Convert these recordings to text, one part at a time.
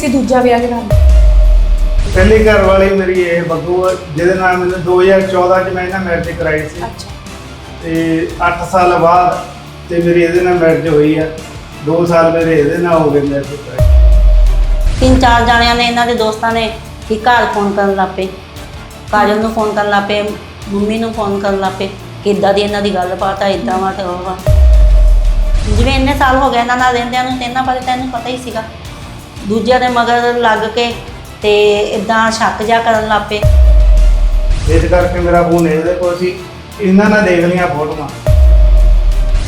ਸੀ ਦੂਜਾ ਵਿਆਹ ਕਰਾਉਣ ਦਾ ਪਹਿਲੀ ਘਰ ਵਾਲੀ ਮੇਰੀ ਇਹ ਬੱਗੂ ਆ, ਜਿਹਦੇ ਨਾਲ ਮੈਨੂੰ 2014 ਚ ਮੈਂ ਇਹਨਾਂ ਮੈਰਿਜ ਕਰਾਈ ਸੀ। ਅੱਛਾ। ਤੇ 8 ਸਾਲ ਬਾਅਦ ਤੇ ਮੇਰੀ ਇਹਦੇ ਨਾਲ ਮੈਰਿਜ ਹੋਈ ਆ। 2 ਸਾਲ ਮੇਰੇ ਇਹਦੇ ਨਾਲ ਹੋ ਗਏ ਮੈਰਿਜ ਕਰਾਈ। ਤਿੰਨ ਚਾਰ ਜਾਣਿਆਂ ਨੇ ਇਹਨਾਂ ਦੇ ਦੋਸਤਾਂ ਨੇ ਕਿ ਘਰ ਫੋਨ ਕਰਨ ਲੱਗ ਪਏ। ਕਾਜਲ ਨੂੰ ਫੋਨ ਕਰਨ ਲੱਗ ਪਏ ਮੰਮੀ ਨੂੰ ਫੋਨ ਕਰਨ ਲੱਗ ਪਏ ਕਿ ਇਦਾਂ ਦੀ ਇਹਨਾਂ ਦੀ ਗੱਲਬਾਤ ਆ ਇਦਾਂ ਵਾ ਤੇ ਉਹ ਵਾ। ਜਿਵੇਂ ਇੰਨੇ ਸਾਲ ਹੋ ਗਏ ਇਹਨਾਂ ਨਾਲ ਰਹਿੰਦਿਆਂ ਨੂੰ ਤੇ ਇਹਨਾਂ ਬਾਰੇ ਤਾਂ ਇਹਨੂੰ ਪਤਾ ਹੀ ਸੀਗਾ। ਦੂਜਿਆਂ ਦੇ ਮਗਰ ਲੱਗ ਕੇ ਤੇ ਇਦਾਂ ਸ਼ੱਕ ਜਿਹਾ ਕਰਨ ਲੱਗ ਪਏ। ਇਸ ਕਰਕੇ ਮੇਰਾ ਫੋਨ ਇਹਦੇ ਕੋਲ ਸੀ। ਇਹਨਾਂ ਨਾਲ ਦੇਖ ਲਈਆਂ ਫੋਟੋਆਂ।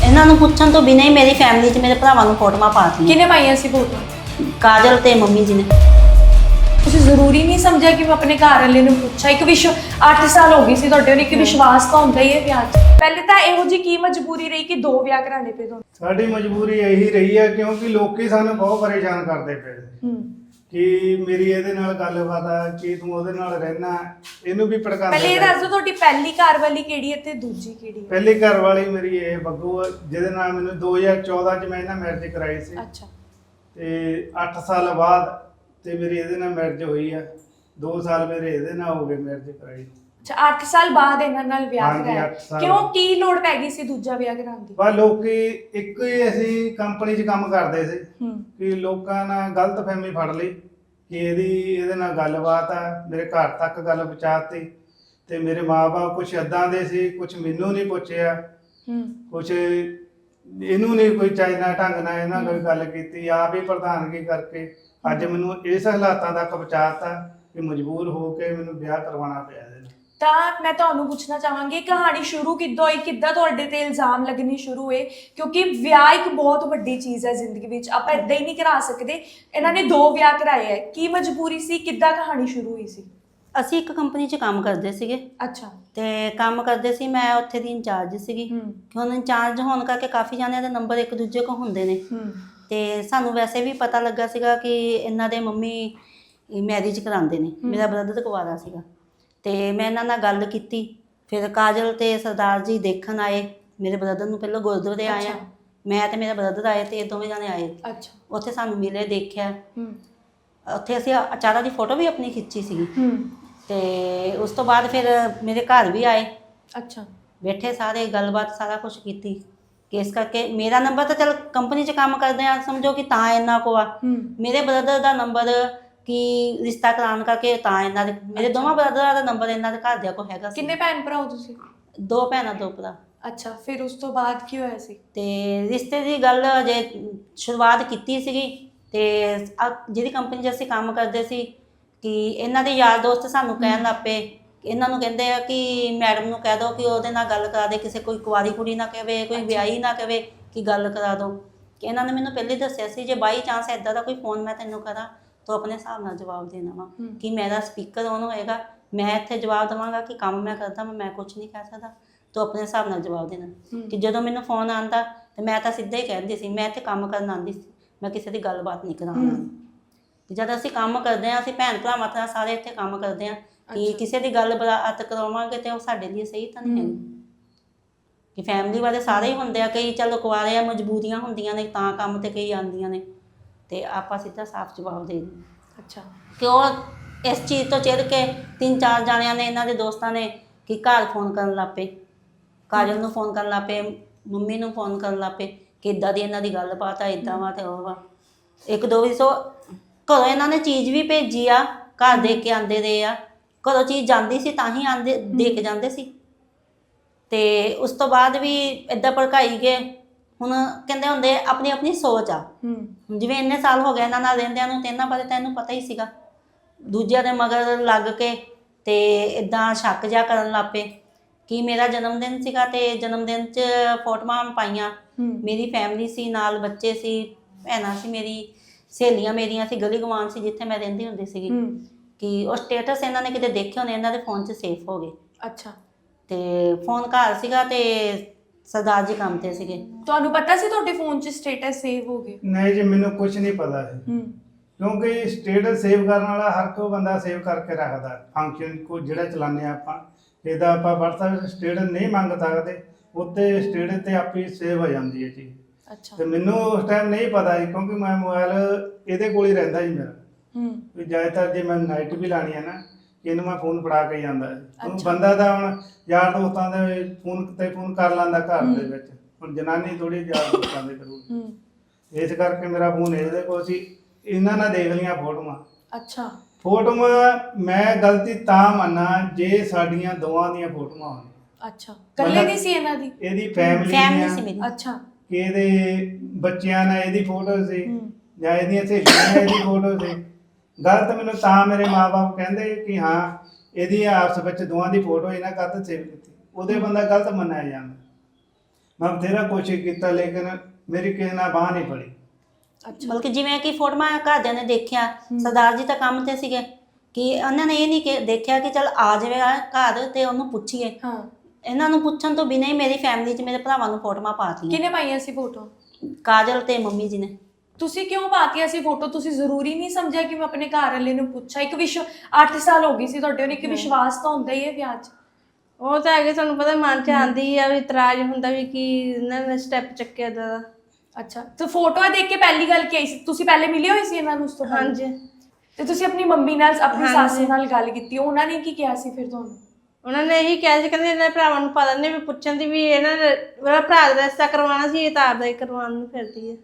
ਇਹਨਾਂ ਨੂੰ ਪੁੱਛਣ ਤੋਂ ਬਿਨਾਂ ਹੀ ਮੇਰੀ ਫੈਮਿਲੀ 'ਚ ਮੇਰੇ ਭਰਾਵਾਂ ਨੂੰ ਫੋਟੋਆਂ ਪਾਤੀਆਂ ਕਿਹਨੇ ਪਾਈਆਂ ਸੀ ਫੋਟੋ ਕਾਜਲ ਤੇ ਮੰਮੀ ਜੀ ਨੇ। ਤੁਸੀਂ ਜ਼ਰੂਰੀ ਨਹੀਂ ਸਮਝਿਆ ਕਿ ਮੈਂ ਆਪਣੇ ਘਰ ਵਾਲੇ ਨੂੰ ਪੁੱਛਾਂ ਇੱਕ ਵਿਸ਼ਵ 8 ਸਾਲ ਹੋ ਗਈ ਸੀ ਤੁਹਾਡੇ ਨੂੰ ਇੱਕ ਵਿਸ਼ਵਾਸ ਤਾਂ ਹੁੰਦਾ ਹੀ ਹੈ ਵਿਆਹ 'ਚ। ਪਹਿਲੇ ਤਾਂ ਇਹੋ ਜੀ ਕੀ ਮਜਬੂਰੀ ਰਹੀ ਕਿ ਦੋ ਵਿਆਹ ਕਰਾਣੇ ਪਏ ਤੁਹਾਨੂੰ ਸਾਡੀ ਮਜਬੂਰੀ ਇਹੀ ਰਹੀ ਹੈ ਕਿਉਂਕਿ ਲੋਕੀ ਸਾਨੂੰ ਬਹੁਤ ਪਰੇਸ਼ਾਨ ਕਰਦੇ ਪਏ ਹੂੰ। ਕਿ ਮੇਰੀ ਇਹਦੇ ਨਾਲ ਗੱਲਬਾਤ ਆ ਕਿ ਤੂੰ ਉਹਦੇ ਨਾਲ ਰਹਿਣਾ ਇਹਨੂੰ ਵੀ ਭੜਕਾਉਂਦੇ ਪਹਿਲੇ ਇਹ ਪਏ। ਦੱਸ ਦਿਓ ਤੁਹਾਡੀ ਪਹਿਲੀ ਘਰ ਵਾਲੀ ਕਿਹੜੀ ਹੈ ਤੇ ਦੂਜੀ ਕਿਹੜੀ ਹੈ ਪਹਿਲੀ ਘਰ ਵਾਲੀ ਮੇਰੀ ਇਹ ਬੱਗੂ ਆ, ਜਿਹਦੇ ਨਾਲ ਮੈਨੂੰ 2014 ਚ ਮੈਂ ਇਹਨਾਂ ਮੈਰਿਜ ਕਰਾਈ ਸੀ। ਅੱਛਾ। ਤੇ 8 ਸਾਲ ਬਾਅਦ ਤੇ ਮੇਰੀ ਇਹਦੇ ਨਾਲ ਮੈਰਿਜ ਹੋਈ ਆ। 2 ਸਾਲ ਮੇਰੇ ਇਹਦੇ ਨਾਲ ਹੋ ਗਏ ਮੈਰਿਜ ਕਰਾਈ ਅੱਛਾ 8 ਸਾਲ ਬਾਅਦ ਇਹਨਾਂ ਨਾਲ ਵਿਆਹ ਹਾਂਜੀ, ਕਰਾਇਆ। ਅੱਠ ਸਾਲ ਕਿਉਂ। ਕੀ ਲੋੜ ਪੈ ਗਈ ਸੀ ਦੂਜਾ ਵਿਆਹ ਕਰਾਉਣ ਦੀ? ਪਰ ਲੋਕੀ ਇੱਕ ਹੀ ਅਸੀਂ ਕੰਪਨੀ 'ਚ ਕੰਮ ਕਰਦੇ ਸੀ ਹੂੰ। ਕਿ ਲੋਕਾਂ ਨਾਲ ਗਲਤ ਫਹਿਮੀ ਫੜ ਲਈ ਕਿ ਇਹਦੀ ਇਹਦੇ ਨਾਲ ਗੱਲਬਾਤ ਆ ਮੇਰੇ ਘਰ ਤੱਕ ਗੱਲ ਪਹੁੰਚਾਤੀ ਤੇ ਮੇਰੇ ਮਾਪੇ ਕੁਝ ਏਦਾਂ ਦੇ ਸੀ ਕੁਝ ਮੈਨੂੰ ਨਹੀਂ ਪੁੱਛਿਆ। ਹੂੰ। ਕੁਝ ਇਹਨੂੰ ਨਹੀਂ ਕੋਈ ਚਾਈਨਾ ਢੰਗ ਨਾਲ ਇਹਨਾਂ ਕੋਈ ਗੱਲ ਕੀਤੀ ਆਪ ਹੀ ਪ੍ਰਧਾਨਗੀ ਕਰਕੇ ਅੱਜ ਮੈਨੂੰ ਇਸ ਹਾਲਾਤਾਂ ਤੱਕ ਪਹੁੰਚਾਤਾ ਕਿ ਮਜਬੂਰ ਹੋ ਕੇ ਮੈਨੂੰ ਵਿਆਹ ਕਰਵਾਉਣਾ ਪਿਆ ਇਹਦੇ ਨਾਲ। ਤਾਂ ਮੈਂ ਤੁਹਾਨੂੰ ਪੁੱਛਣਾ ਚਾਹਾਂਗੀ ਕਹਾਣੀ ਸ਼ੁਰੂ ਕਿੱਦਾਂ ਹੋਈ? ਕਿੱਦਾਂ ਤੁਹਾਡੇ ਤੇ ਇਲਜ਼ਾਮ ਲੱਗਣੇ ਸ਼ੁਰੂ ਹੋਏ? ਕਿਉਂਕਿ ਵਿਆਹ ਇੱਕ ਬਹੁਤ ਵੱਡੀ ਚੀਜ਼ ਹੈ ਜ਼ਿੰਦਗੀ ਵਿੱਚ ਆਪਾਂ ਇਦਾਂ ਹੀ ਨਹੀਂ ਕਰਾ ਸਕਦੇ। ਇਹਨਾਂ ਨੇ ਦੋ ਵਿਆਹ ਕਰਾਏ ਹੈ। ਕੀ ਮਜਬੂਰੀ ਸੀ? ਕਿੱਦਾਂ ਕਹਾਣੀ ਸ਼ੁਰੂ ਹੋਈ ਸੀ? ਅਸੀਂ ਇੱਕ ਕੰਪਨੀ 'ਚ ਕੰਮ ਕਰਦੇ ਸੀਗੇ। ਅੱਛਾ। ਤੇ ਕੰਮ ਕਰਦੇ ਸੀ ਮੈਂ ਉੱਥੇ ਦੀ ਇੰਚਾਰਜ ਸੀਗੀ। ਕਿ ਹੁਣ ਇੰਚਾਰਜ ਹੋਣ ਕਰਕੇ ਕਾਫੀ ਜਾਣਿਆਂ ਦੇ ਨੰਬਰ ਇੱਕ ਦੂਜੇ ਕੋਲ ਹੁੰਦੇ ਨੇ। ਤੇ ਸਾਨੂੰ ਵੈਸੇ ਵੀ ਪਤਾ ਲੱਗਾ ਸੀਗਾ ਕਿ ਇਹਨਾਂ ਦੇ ਮੰਮੀ ਮੈਰਿਜ ਕਰਾਉਂਦੇ ਨੇ। ਮੇਰਾ ਬ੍ਰਦਰ ਕੁਵਾਰਾ ਸੀਗਾ। ਤੇ ਮੈਂ ਇਹਨਾਂ ਨਾਲ ਗੱਲ ਕੀਤੀ। ਫਿਰ ਕਾਜਲ ਤੇ ਸਰਦਾਰ ਜੀ ਦੇਖਣ ਆਏ। ਮੇਰੇ ਬ੍ਰਦਰ ਨੂੰ ਪਹਿਲਾਂ ਗੁਰਦੁਆਰੇ ਆਇਆ ਅੱਛਾ। ਮੈਂ ਤੇ ਮੇਰਾ ਬ੍ਰਦਰ ਆਏ ਤੇ ਇਹ ਦੋਵੇਂ ਜਾਣੇ ਆਏ। ਅੱਛਾ। ਉੱਥੇ ਸਾਨੂੰ ਮਿਲੇ ਦੇਖਿਆ। ਹੂੰ। ਉੱਥੇ ਅਸੀਂ ਅਚਾਰਾ ਦੀ ਫੋਟੋ ਵੀ ਆਪਣੀ ਖਿੱਚੀ ਸੀਗੀ। ਹੂੰ। ਤੇ ਉਸ ਤੋਂ ਬਾਅਦ ਫਿਰ ਮੇਰੇ ਘਰ ਵੀ ਆਏ। ਅੱਛਾ। ਬੈਠੇ ਸਾਰੇ ਗੱਲਬਾਤ ਸਾਰਾ ਕੁਝ ਕੀਤੀ। ਕਿ ਇਸ ਕਰਕੇ ਮੇਰਾ ਨੰਬਰ ਤਾਂ ਚਲ ਕੰਪਨੀ 'ਚ ਕੰਮ ਕਰਦੇ ਆ ਸਮਝੋ ਕਿ ਤਾਂ ਇਹਨਾਂ ਕੋ ਆ। ਮੇਰੇ ਬ੍ਰਦਰ ਦਾ ਨੰਬਰ ਕੀ ਰਿਸ਼ਤਾ ਕਰਾਉਣ ਕਰਕੇ ਤਾਂ ਇਹਨਾਂ ਦੇ ਮੇਰੇ ਦੋਵਾਂ ਬ੍ਰਦਰਾਂ ਦਾ ਨੰਬਰ ਇਹਨਾਂ ਦੇ ਘਰਦਿਆਂ ਕੋ ਹੈਗਾ ਸੀ। ਕਿੰਨੇ ਭੈਣ ਭਰਾ ਹੋ ਤੁਸੀਂ? ਦੋ ਭੈਣਾਂ ਦੋ ਭਰਾ। ਅੱਛਾ ਫਿਰ ਉਸ ਤੋਂ ਬਾਅਦ ਕੀ ਹੋਇਆ ਸੀ? ਤੇ ਰਿਸ਼ਤੇ ਦੀ ਗੱਲ ਜੇ ਸ਼ੁਰੂਆਤ ਕੀਤੀ ਸੀਗੀ ਤੇ ਆ ਜਿਹੜੀ ਕੰਪਨੀ 'ਚ ਅਸੀਂ ਕੰਮ ਕਰਦੇ ਸੀ ਕਿ ਇਹਨਾਂ ਦੇ ਯਾਰ ਦੋਸਤ ਸਾਨੂੰ ਕਹਿਣ ਲੱਗ ਪਏ। ਇਹਨਾਂ ਨੂੰ ਕਹਿੰਦੇ ਆ ਕਿ ਮੈਡਮ ਨੂੰ ਕਹਿ ਦਿਓ ਕਿ ਉਹਦੇ ਨਾਲ ਗੱਲ ਕਰਾ ਦੇ ਕਿਸੇ ਕੋਈ ਕੁਆਰੀ ਕੁੜੀ ਨਾ ਕਹਵੇ ਕੋਈ। ਵਿਆਹੀ ਨਾ ਕਹਵੇ ਕਿ ਗੱਲ ਕਰਾ ਦਿਓ ਕਿ ਇਹਨਾਂ ਨੇ ਮੈਨੂੰ ਪਹਿਲੇ ਦੱਸਿਆ ਸੀ ਜੇ ਬਾਈ ਚਾਂਸ ਐਦਾਂ ਦਾ ਕੋਈ ਫੋਨ ਮੈਂ ਤੈਨੂੰ ਕਰਾਂ ਤਾਂ ਆਪਣੇ ਹਿਸਾਬ ਨਾਲ ਜਵਾਬ ਦੇਣਾ ਵਾ ਹੂੰ। ਕਿ ਮੇਰਾ ਸਪੀਕਰ ਔਨ ਹੋਏਗਾ ਮੈਂ ਇੱਥੇ ਜਵਾਬ ਦੇਵਾਂਗਾ ਕਿ ਕੰਮ ਮੈਂ ਕਰਦਾ ਮੈਂ ਕੁਝ ਨਹੀਂ ਕਹਿ ਸਕਦਾ ਤੂੰ ਆਪਣੇ ਹਿਸਾਬ ਨਾਲ ਜਵਾਬ ਦੇਣਾ ਹੂੰ। ਕਿ ਜਦੋਂ ਮੈਨੂੰ ਫੋਨ ਆਂਦਾ ਤੇ ਮੈਂ ਤਾਂ ਸਿੱਧਾ ਹੀ ਕਹਿੰਦੀ ਸੀ ਮੈਂ ਇੱਥੇ ਕੰਮ ਕਰਨ ਆਂਦੀ ਸੀ ਮੈਂ ਕਿਸੇ ਦੀ ਗੱਲਬਾਤ ਨਹੀਂ ਕਰਾਉਣਾ ਹੂੰ। ਕਿ ਜਦ ਅਸੀਂ ਕੰਮ ਕਰਦੇ ਹਾਂ ਅਸੀਂ ਭੈਣ ਭਰਾ ਮਾਤਰਾ ਸਾਰੇ ਇੱਥੇ ਕੰਮ ਕਰਦੇ ਹਾਂ ਕਿ ਅੱਛਾ। ਕਿਸੇ ਦੀ ਗੱਲ ਬਰਾਤ ਕਰਾਵਾਂਗੇ ਤੇ ਉਹ ਸਾਡੇ ਲਈ ਸਹੀ ਤਾਂ ਨਹੀਂ ਹੈ ਹੂੰ। ਕਿ ਫੈਮਿਲੀ ਵਾਲੇ ਸਾਰੇ ਹੀ ਹੁੰਦੇ ਆ ਕਈ ਚਲੋ ਕੁਆਰੇ ਆ ਮਜਬੂਰੀਆਂ ਹੁੰਦੀਆਂ ਨੇ ਤਾਂ ਕੰਮ ਤੇ ਕਈ ਆਉਂਦੀਆਂ ਨੇ ਤੇ ਆਪਾਂ ਸਿੱਧਾ ਸਾਫ਼ ਜਵਾਬ ਦੇ ਦਿੰਦੇ। ਅੱਛਾ। ਕਿ ਉਹ ਇਸ ਚੀਜ਼ ਤੋਂ ਚਿੜ ਕੇ ਤਿੰਨ ਚਾਰ ਜਾਣਿਆਂ ਨੇ ਇਹਨਾਂ ਦੇ ਦੋਸਤਾਂ ਨੇ ਕਿ ਘਰ ਫੋਨ ਕਰਨ ਲੱਗ ਪਏ। ਕਾਜਲ ਨੂੰ ਫੋਨ ਕਰਨ ਲੱਗ ਪਏ ਮੰਮੀ ਨੂੰ ਫੋਨ ਕਰਨ ਲੱਗ ਪਏ ਕਿ ਇਦਾਂ ਦੀ ਇਹਨਾਂ ਦੀ ਗੱਲਬਾਤ ਆ ਇਦਾਂ ਵਾ ਤੇ ਉਹ ਵਾ। ਇੱਕ ਦੋ ਵੀ ਸੋ ਘਰੋਂ ਇਹਨਾਂ ਨੇ ਚੀਜ਼ ਵੀ ਭੇਜੀ ਆ ਘਰ ਦੇ ਕੇ ਆਂਦੇ ਰਹੇ ਆ। ਘਰੋਂ ਚੀਜ਼ ਜਾਂਦੀ ਸੀ ਤਾਂ ਹੀ ਆਂਦੇ ਦੇ ਕੇ ਜਾਂਦੇ ਸੀ। ਤੇ ਉਸ ਤੋਂ ਬਾਅਦ ਵੀ ਇਦਾਂ ਭੜਕਾਈ ਗਏ। ਹੁਣ ਕਹਿੰਦੇ ਹੁੰਦੇ ਆਪਣੀ ਆਪਣੀ ਸੋਚ ਆ। ਹੂੰ। ਜਿਵੇਂ ਇੰਨੇ ਸਾਲ ਹੋ ਗਏ ਇਹਨਾਂ ਨਾਲ ਰਹਿੰਦਿਆਂ ਨੂੰ ਤੇ ਇਹਨਾਂ ਬਾਰੇ ਤਾਂ ਇਹਨੂੰ ਪਤਾ ਹੀ ਸੀਗਾ। ਦੂਜਿਆਂ ਦੇ ਮਗਰ ਲੱਗ ਕੇ ਤੇ ਇਦਾਂ ਸ਼ੱਕ ਜਿਹਾ ਕਰਨ ਲੱਗ ਪਏ ਕਿ ਮੇਰਾ ਜਨਮ ਦਿਨ ਸੀਗਾ ਤੇ ਜਨਮ ਦਿਨ 'ਚ ਫੋਟੋਆਂ ਪਾਈਆਂ। ਹੂੰ। ਮੇਰੀ ਫੈਮਿਲੀ ਸੀ ਨਾਲ ਬੱਚੇ ਸੀ ਭੈਣਾਂ ਸੀ ਮੇਰੀ ਸਹੇਲੀਆਂ ਮੇਰੀਆਂ ਸੀ ਗਲੀ ਗਵਾਨ ਸੀ ਜਿੱਥੇ ਮੈਂ ਰਹਿੰਦੀ ਹੁੰਦੀ ਸੀਗੀ। ਹੂੰ। ਕਿ ਉਹ ਸਟੇਟਸ ਇਹਨਾਂ ਨੇ ਕਿਤੇ ਦੇਖੇ ਹੋਣੇ ਇਹਨਾਂ ਦੇ ਫੋਨ 'ਚ ਸੇਫ ਹੋ ਗਏ। ਅੱਛਾ। ਤੇ ਫੋਨ ਘਰ ਸੀਗਾ ਤੇ ਸਰਦਾਰ ਜੀ ਕੰਮ ਤੇ ਸੀਗੇ। ਤੁਹਾਨੂੰ ਪਤਾ ਸੀ ਤੁਹਾਡੇ ਫੋਨ 'ਚ ਸਟੇਟਸ ਸੇਵ ਹੋ ਗਏ? ਨਹੀਂ ਜੀ ਮੈਨੂੰ ਕੁਝ ਨਹੀਂ ਪਤਾ ਸੀ ਹੂੰ। ਕਿਉਂਕਿ ਸਟੇਟਸ ਸੇਵ ਕਰਨ ਵਾਲਾ ਹਰ ਕੋਈ ਬੰਦਾ ਸੇਵ ਕਰਕੇ ਰੱਖਦਾ। ਫੰਕਸ਼ਨ ਕੋ ਜਿਹੜਾ ਚਲਾਉਂਦੇ ਆ ਆਪਾਂ। ਇਹਦਾ ਆਪਾਂ WhatsApp ਸਟੇਟਸ ਨਹੀਂ ਮੰਗ ਸਕਦੇ। ਉੱਤੇ ਸਟੇਟਸ ਤੇ ਆਪੇ ਸੇਵ ਹੋ ਜਾਂਦੀ ਹੈ ਜੀ। ਅੱਛਾ। ਤੇ ਮੈਨੂੰ ਉਸ ਟਾਈਮ ਨਹੀਂ ਪਤਾ ਸੀ ਕਿਉਂਕਿ ਮੈਂ ਮੋਬਾਈਲ ਇਹਦੇ ਕੋਲ ਹੀ ਰਹਿੰਦਾ ਸੀ ਮੇਰਾ। ਹੂੰ। ਵੀ ਜ਼ਿਆਦਾਤਰ ਜੇ ਮੈਂ ਨਾਈਟ ਵੀ ਲਾਣੀ ਹੈ ਨਾ ਇਹਨੂੰ ਮੈਂ ਫੋਨ ਫੜਾ ਕੇ ਜਾਂਦਾ ਹੈ। ਹੁਣ। ਬੰਦਾ ਤਾਂ ਹੁਣ ਯਾਰ ਦੋਸਤਾਂ ਦੇ ਫੋਨ ਤੇ ਫੋਨ ਕਰ ਲੈਂਦਾ ਘਰ ਦੇ। ਵਿੱਚ। ਹੁਣ ਜਨਾਨੀ ਥੋੜੀ ਯਾਰ ਦੋਸਤਾਂ ਦੇ ਕਰੂ ਇਸ ਕਰਕੇ ਮੇਰਾ ਫੋਨ ਇਹਦੇ ਕੋਲ ਸੀ। ਇਹਨਾਂ ਨਾਲ ਦੇਖ ਲਈਆਂ ਫੋਟੋਆਂ। ਅੱਛਾ। ਫੋਟੋਆਂ ਮੈਂ ਗਲਤੀ ਤਾਂ ਮੰਨਾਂ ਜੇ ਸਾਡੀਆਂ ਦੋਵਾਂ ਦੀਆਂ ਫੋਟੋਆਂ ਹੋਣ। ਅੱਛਾ। ਕੱਲੇ ਦੀ ਸੀ ਇਹਨਾਂ ਦੀ? ਇਹਦੀ ਫੈਮਿਲੀ ਫੈਮਿਲੀ ਸੀ ਮੇਰੀ। ਅੱਛਾ। ਕਿ ਇਹਦੇ ਬੱਚਿਆਂ ਨਾਲ ਇਹਦੀ ਫੋਟੋ ਸੀ। ਜਾਂ ਇਹਦੀਆਂ ਸਹੇਲੀਆਂ ਨਾਲ ਇਹਦੀ ਫੋਟੋ ਸੀ। ਗਲਤ ਮੈਨੂੰ ਤਾਂ ਮੇਰੇ ਮਾਪੇ ਕਹਿੰਦੇ ਕਿ ਹਾਂ ਇਹਦੀ ਆਪਸ ਵਿੱਚ ਦੋਵਾਂ ਦੀ ਫੋਟੋ ਇਹਨਾਂ ਕੱਤ ਸੇਵ ਕੀਤੀ। ਉਹਦੇ ਬੰਦਾ ਗਲਤ ਮੰਨਿਆ ਜਾਂਦਾ। ਮੈਂ ਬਥੇਰਾ ਕੋਸ਼ਿਸ਼ ਕੀਤਾ ਲੇਕਿਨ ਮੇਰੀ ਕਿਸੇ ਨਾਲ ਬਾਹ ਨਹੀਂ ਪੜੀ ਅੱਛਾ। ਬਲਕਿ ਜਿਵੇਂ ਕਿ ਫੋਟੋਆਂ ਘਰਦਿਆਂ ਨੇ ਦੇਖਿਆ ਸਰਦਾਰ ਜੀ ਤਾਂ ਕੰਮ ਤੇ ਸੀਗੇ। ਕਿ ਉਹਨਾਂ ਨੇ ਇਹ ਨਹੀਂ ਕਿ ਦੇਖਿਆ ਕਿ ਚਲ ਆ ਜਾਵੇ ਘਰ ਤੇ ਉਹਨੂੰ ਪੁੱਛੀਏ। ਹਾਂ। ਇਹਨਾਂ ਨੂੰ ਪੁੱਛਣ ਤੋਂ ਬਿਨਾਂ ਹੀ ਮੇਰੀ ਫੈਮਿਲੀ 'ਚ ਮੇਰੇ ਭਰਾਵਾਂ ਨੂੰ ਫੋਟੋਆਂ ਪਾਤੀਆਂ ਕਿਹਨੇ ਪਾਈਆਂ ਸੀ ਫੋਟੋ? ਕਾਜਲ ਤੇ ਮੰਮੀ ਜੀ ਨੇ। ਤੁਸੀਂ ਕਿਉਂ ਪਾਤੀਆਂ ਸੀ ਫੋਟੋ ਤੁਸੀਂ ਜ਼ਰੂਰੀ ਨਹੀਂ ਸਮਝਿਆ ਕਿ ਮੈਂ ਆਪਣੇ ਘਰ ਵਾਲੇ ਨੂੰ ਪੁੱਛਾਂ? ਇੱਕ ਵਿਸ਼ 8 ਸਾਲ ਹੋ ਗਈ ਸੀ ਤੁਹਾਡੇ ਉਹਨੇ ਇੱਕ ਵਿਸ਼ਵਾਸ ਤਾਂ ਹੁੰਦਾ ਹੀ ਹੈ ਵਿਆਹ 'ਚ। ਉਹ ਤਾਂ ਹੈਗੇ ਤੁਹਾਨੂੰ ਪਤਾ ਮਨ ਚ ਆਂਦੀ ਆ ਵੀ ਇਤਰਾਜ਼ ਹੁੰਦਾ ਵੀ ਕੀ ਇਹਨਾਂ ਨੇ ਸਟੈਪ ਚੱਕਿਆ ਦਾ। ਅੱਛਾ ਤੇ ਫੋਟੋਆਂ ਦੇਖ ਕੇ ਪਹਿਲੀ ਗੱਲ ਕੀ ਆਈ ਸੀ? ਤੁਸੀਂ ਪਹਿਲੇ ਮਿਲੇ ਹੋਏ ਸੀ ਇਹਨਾਂ ਨੂੰ ਉਸ ਤੋਂ ਪਹਿਲਾਂ? ਹਾਂਜੀ। ਤੇ ਤੁਸੀਂ ਆਪਣੀ ਮੰਮੀ ਨਾਲ ਆਪਣੀ ਹਾਂਜੀ। ਸੱਸ ਨਾਲ ਗੱਲ ਕੀਤੀ ਉਹਨਾਂ ਨੇ ਕੀ ਕਿਹਾ ਸੀ ਫਿਰ ਤੁਹਾਨੂੰ? ਉਹਨਾਂ ਨੇ ਇਹੀ ਕਿਹਾ ਸੀ ਕਹਿੰਦੇ ਇਹਨਾਂ ਦੇ ਭਰਾਵਾਂ ਨੂੰ ਪਤਾ ਨਹੀਂ ਵੀ ਪੁੱਛਣ ਦੀ ਵੀ ਇਹਨਾਂ ਨੇ ਮੇਰਾ ਭਰਾ ਦਾ ਰਿਸ਼ਤਾ ਕਰਵਾਉਣਾ ਸੀ ਇਹ ਤਾਂ ਆਪਦਾ ਹੀ ਕਰਵਾਉਣ ਨੂੰ ਫਿਰਦੀ ਹੈ